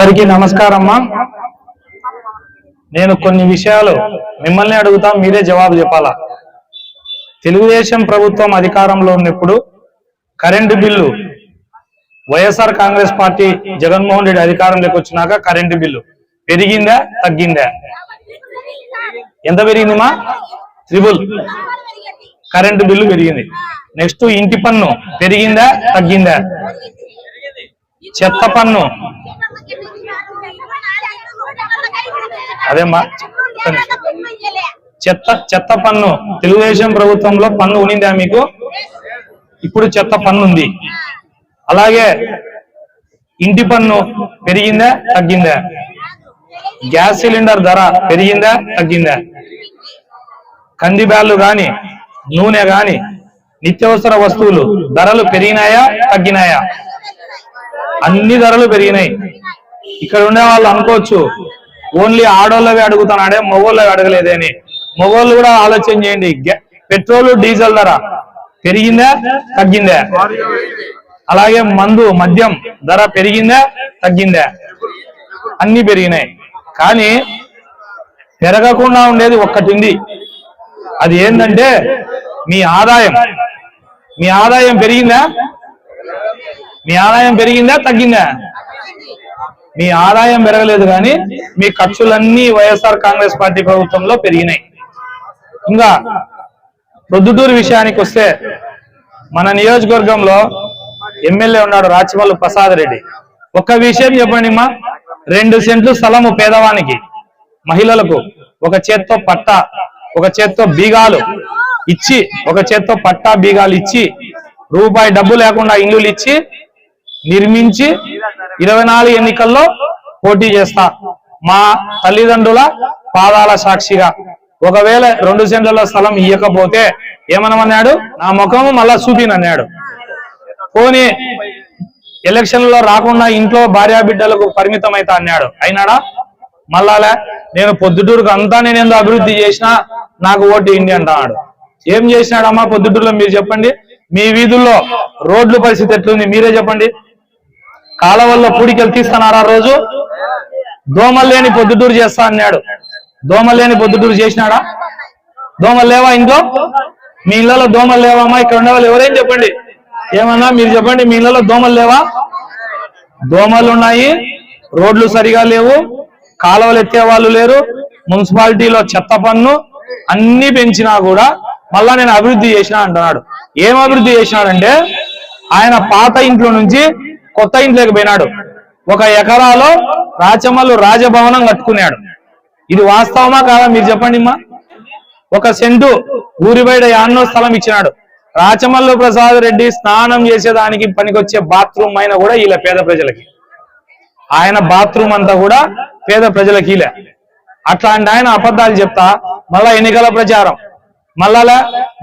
అందరికీ నమస్కారమ్మా. నేను కొన్ని విషయాలు మిమ్మల్ని అడుగుతా మీరే జవాబు చెప్పాలా? తెలుగుదేశం ప్రభుత్వం అధికారంలో ఉన్నప్పుడు current bill YSR Congress party Jaganmohan Reddy అధికారంలోకి వచ్చినాక కరెంటు బిల్లు పెరిగిందా తగ్గిందా? ఎంత పెరిగిందిమా త్రిబుల్. కరెంటు బిల్లు పెరిగింది. నెక్స్ట్ ఇంటి పన్ను పెరిగిందా తగ్గిందా? చెత్త పన్ను అదేమ్మా చెత్త చెత్త పన్ను. తెలుగుదేశం ప్రభుత్వంలో పన్ను ఉనిందా మీకు? ఇప్పుడు చెత్త పన్ను ఉంది అలాగే ఇంటి పన్ను పెరిగిందా తగ్గిందా? గ్యాస్ సిలిండర్ ధర పెరిగిందా తగ్గిందా? కంది బ్యాళ్ళు గాని నూనె గాని నిత్యావసర వస్తువులు ధరలు పెరిగినాయా తగ్గినాయా? అన్ని ధరలు పెరిగినాయి. ఇక్కడ ఉండే వాళ్ళు అనుకోవచ్చు ఓన్లీ ఆడోళ్ళవి అడుగుతున్నాడే మగోళ్ళవి అడగలేదే అని. మగోళ్ళు కూడా ఆలోచన చేయండి పెట్రోల్ డీజిల్ ధర పెరిగిందా తగ్గిందా? అలాగే మందు మద్యం ధర పెరిగిందా తగ్గిందా? అన్ని పెరిగినాయి. కానీ పెరగకుండా ఉండేది ఒక్కటింది. అది ఏంటంటే మీ ఆదాయం. మీ ఆదాయం పెరిగిందా? మీ ఆదాయం పెరిగిందా తగ్గిందా? మీ ఆదాయం పెరగలేదు కానీ మీ ఖర్చులన్నీ వైఎస్ఆర్ కాంగ్రెస్ పార్టీ ప్రభుత్వంలో పెరిగినాయి. ఇంకా ప్రొద్దుటూరు విషయానికి వస్తే మన నియోజకవర్గంలో ఎమ్మెల్యే ఉన్నాడు రాచమల్లు ప్రసాద్ రెడ్డి. ఒక్క విషయం చెప్పండి మా రెండు సెంట్లు స్థలము పేదవానికి మహిళలకు ఒక చేత్తో పట్ట ఒక చేత్తో బీగాలు ఇచ్చి ఒక చేత్తో పట్టా బీగాలు ఇచ్చి రూపాయి డబ్బు లేకుండా ఇల్లులు ఇచ్చి నిర్మించి ఇరవై నాలుగు ఎన్నికల్లో పోటీ చేస్తా. మా తల్లిదండ్రుల పాదాల సాక్షిగా. ఒకవేళ రెండు సెంట్లలో స్థలం ఇయ్యకపోతే ఏమనమన్నాడు? నా ముఖము మళ్ళా చూపినన్నాడు. పోనీ ఎలక్షన్లో రాకుండా ఇంట్లో భార్యా బిడ్డలకు పరిమితం అయితే అన్నాడు. అయినాడా? మళ్ళాలే నేను పొద్దుటూరుకు అంతా నేను ఎందుకు అభివృద్ధి చేసినా నాకు ఓటు ఇండి అంటున్నాడు. ఏం చేసినాడమ్మా పొద్దుటూరులో మీరు చెప్పండి? మీ వీధుల్లో రోడ్ల పరిస్థితి ఎట్లుంది? మీరే చెప్పండి. కాలవల్లో పూడికలు తీస్తున్నారా రోజు? దోమలు లేని పొద్దుటూరు చేస్తా అన్నాడు. దోమలేని పొద్దుటూరు చేసినాడా? దోమలు లేవా ఇంట్లో? మీ ఇళ్ళలో దోమలు లేవమ్మా ఇక్కడ ఉండేవాళ్ళు ఎవరేం చెప్పండి? ఏమన్నా మీరు చెప్పండి మీ ఇళ్ళలో దోమలు లేవా? దోమలు ఉన్నాయి రోడ్లు సరిగా లేవు కాలువలు ఎత్తే వాళ్ళు లేరు మున్సిపాలిటీలో చెత్త పన్ను అన్ని పెంచినా కూడా మళ్ళా నేను అభివృద్ధి చేసిన అంటున్నాడు. ఏం అభివృద్ధి చేసినాడంటే ఆయన పాత ఇంట్లో నుంచి కొత్త ఇంట్లోకి పోయినాడు. ఒక ఎకరాలో రాచమల్లు రాజభవనం కట్టుకున్నాడు. ఇది వాస్తవమా కాదా మీరు చెప్పండి అమ్మా? ఒక సెంటు ఊరి బయట యాన్నో స్థలం ఇచ్చినాడు. రాచమల్లు ప్రసాద్ రెడ్డి స్నానం చేసేదానికి పనికొచ్చే బాత్రూమ్ అయినా కూడా ఇలా పేద ప్రజలకి. ఆయన బాత్రూమ్ అంతా కూడా పేద ప్రజలకి ఇలా అట్లాంటి ఆయన అబద్ధాలు చెప్తా మళ్ళా ఎన్నికల ప్రచారం. మళ్ళా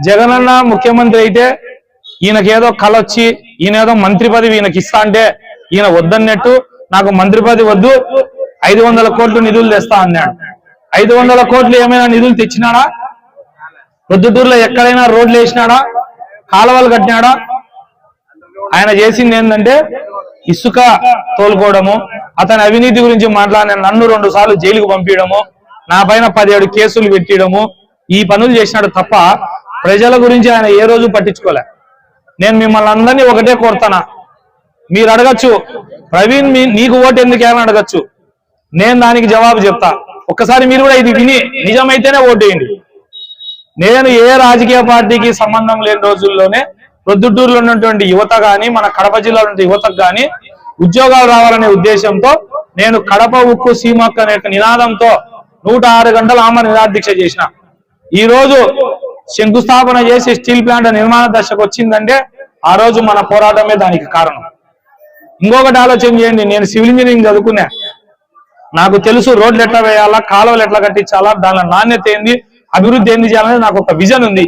జగనన్న ముఖ్యమంత్రి అయితే ఈయనకేదో కళ వచ్చి ఈయన ఏదో మంత్రి పదవి ఈయనకి ఇస్తా అంటే ఈయన వద్దన్నట్టు నాకు మంత్రి పదవి వద్దు ఐదు వందల కోట్లు నిధులు తెస్తా అన్నాడు. ఐదు వందల కోట్లు ఏమైనా నిధులు తెచ్చినాడా? ప్రొద్దుటూరులో ఎక్కడైనా రోడ్లు వేసినాడా? కాలువలు కట్టినాడా? ఆయన చేసింది ఏంటంటే ఇసుక తోలుకోవడము అతని అవినీతి గురించి మాట్లాడిన నన్ను రెండు సార్లు జైలుకు పంపించడము నా పైన పదిహేడు కేసులు పెట్టియడము ఈ పనులు చేసినాడు తప్ప ప్రజల గురించి ఆయన ఏ రోజు పట్టించుకోలే. నేను మిమ్మల్ని అందరినీ ఒకటే కోరుతానా? మీరు అడగచ్చు ప్రవీణ్ మీ నీకు ఓటు ఎందుకేమని అడగచ్చు? నేను దానికి జవాబు చెప్తా. ఒక్కసారి మీరు కూడా ఇది విని నిజమైతేనే ఓటు వేయండి. నేను ఏ రాజకీయ పార్టీకి సంబంధం లేని రోజుల్లోనే ప్రొద్దుటూరులో ఉన్నటువంటి యువత కానీ మన కడప జిల్లాలో ఉన్న యువతకు కానీ ఉద్యోగాలు రావాలనే ఉద్దేశంతో నేను కడప ఉక్కు సీమక్క అనే నినాదంతో నూట ఆరు గంటలు ఆమె నిరాదీక్ష చేసిన. ఈ రోజు శంకుస్థాపన చేసి స్టీల్ ప్లాంట్ నిర్మాణ దశకు వచ్చిందంటే ఆ రోజు మన పోరాటమే దానికి కారణం. ఇంకొకటి ఆలోచన చేయండి నేను సివిల్ ఇంజనీరింగ్ చదువుకున్నా. నాకు తెలుసు రోడ్లు ఎట్లా వేయాలా కాలువలు ఎట్లా కట్టించాలా దాని నాణ్యత ఏంది అభివృద్ధి ఏంది చేయాలనేది నాకు ఒక విజన్ ఉంది.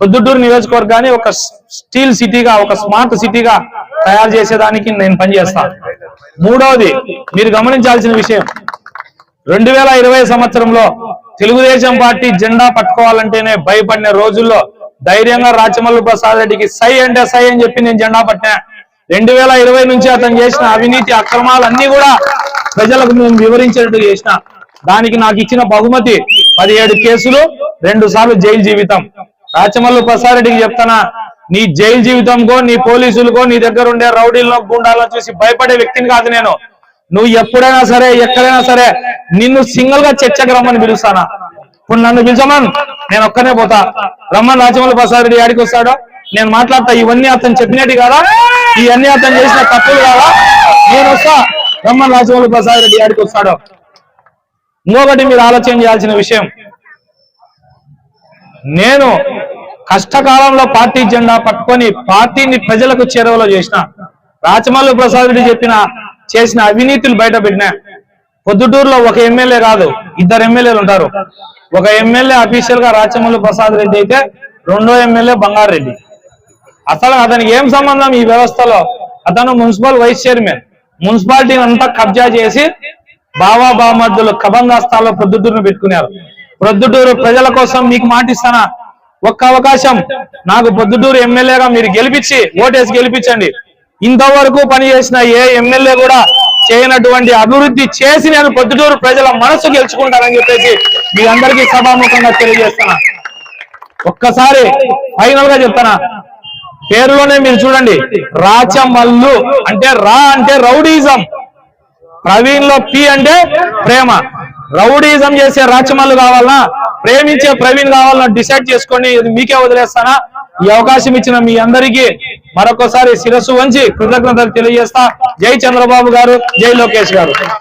పొద్దుటూరు నియోజకవర్గాన్ని ఒక స్టీల్ సిటీగా ఒక స్మార్ట్ సిటీగా తయారు చేసేదానికి నేను పనిచేస్తాను మూడవది మీరు గమనించాల్సిన విషయం రెండు వేల ఇరవై సంవత్సరంలో తెలుగుదేశం పార్టీ జెండా పట్టుకోవాలంటేనే భయపడిన రోజుల్లో ధైర్యంగా రాచమల్లు ప్రసాద్ రెడ్డికి సై అంటే సై అని చెప్పి నేను జెండా పట్టినా. రెండు వేల ఇరవై నుంచి అతను చేసిన అవినీతి అక్రమాలన్నీ కూడా ప్రజలకు మేము వివరించినట్టు చేసిన. దానికి నాకు ఇచ్చిన బహుమతి పదిహేడు కేసులు రెండు సార్లు జైలు జీవితం. రాచమల్లు ప్రసాద్ రెడ్డికి చెప్తానా నీ జైలు జీవితంకో నీ పోలీసులకో నీ దగ్గర ఉండే రౌడీలను గుండాలను చూసి భయపడే వ్యక్తిని కాదు నేను. నువ్వు ఎప్పుడైనా సరే ఎక్కడైనా సరే నిన్ను సింగిల్గా చర్చకు రమ్మని పిలుస్తానా? ఇప్పుడు నన్ను పిలిచమన్? నేను ఒక్కనే పోతా. రమ్మన్ రాజమౌళి ప్రసాద్ రెడ్డి ఆడికి వస్తాడో? నేను మాట్లాడతా. ఇవన్నీ అతను చెప్పినట్టు కదా? ఇవన్నీ అతను చేసిన తప్పులు కాదా? నేను వస్తా. రమ్మన్ రాజమౌళి ప్రసాద్ రెడ్డి ఆడికి వస్తాడో? ఇంకొకటి మీరు ఆలోచన చేయాల్సిన విషయం. నేను కష్టకాలంలో పార్టీ జెండా పట్టుకొని పార్టీని ప్రజలకు చేరువలో చేసిన రాచమల్లు ప్రసాద్ రెడ్డి చెప్పిన చేసిన అవినీతులు బయట పెట్టినా పొద్దుటూరులో ఒక ఎమ్మెల్యే కాదు ఇద్దరు ఎమ్మెల్యేలు ఉంటారు. ఒక ఎమ్మెల్యే అఫీషియల్గా రాచమల్లి ప్రసాద్ రెడ్డి అయితే రెండో ఎమ్మెల్యే బంగారెడ్డి అసలు అతనికి ఏం సంబంధం ఈ వ్యవస్థలో? అతను మున్సిపల్ వైస్ చైర్మన్. మున్సిపాలిటీని అంతా కబ్జా చేసి బావా బామద్దులు కబంగాస్తాల్లో ప్రొద్దుటూరును పెట్టుకున్నారు. ప్రొద్దుటూరు ప్రజల కోసం మీకు మాటిస్తానా? ఒక్క అవకాశం నాకు పొద్దుటూరు ఎమ్మెల్యేగా మీరు గెలిపించి ఓటేసి గెలిపించండి. ఇంతవరకు పనిచేసిన ఏ ఎమ్మెల్యే కూడా చేయనటువంటి అభివృద్ధి చేసి నేను పొద్దుటూరు ప్రజల మనసు గెలుచుకుంటానని చెప్పేసి మీ అందరికీ సభాముఖంగా తెలియజేస్తున్నా. ఒక్కసారి ఫైనల్గా చెప్తానా పేరులోనే మీరు చూడండి రాచమల్లు అంటే రా అంటే రౌడీజం. ప్రవీణ్లో పి అంటే ప్రేమ. రౌడీజం చేసే రాచమల్లు కావాలన్నా ప్రేమించే ప్రవీణ్ కావాలన్నా డిసైడ్ చేసుకొని ఇది మీకే వదిలేస్తానా? ఈ అవకాశం ఇచ్చిన మీ అందరికీ మరొకసారి శిరస్సు వంచి కృతజ్ఞతలు తెలియజేస్తా. జై చంద్రబాబు గారు జై లోకేష్ గారు.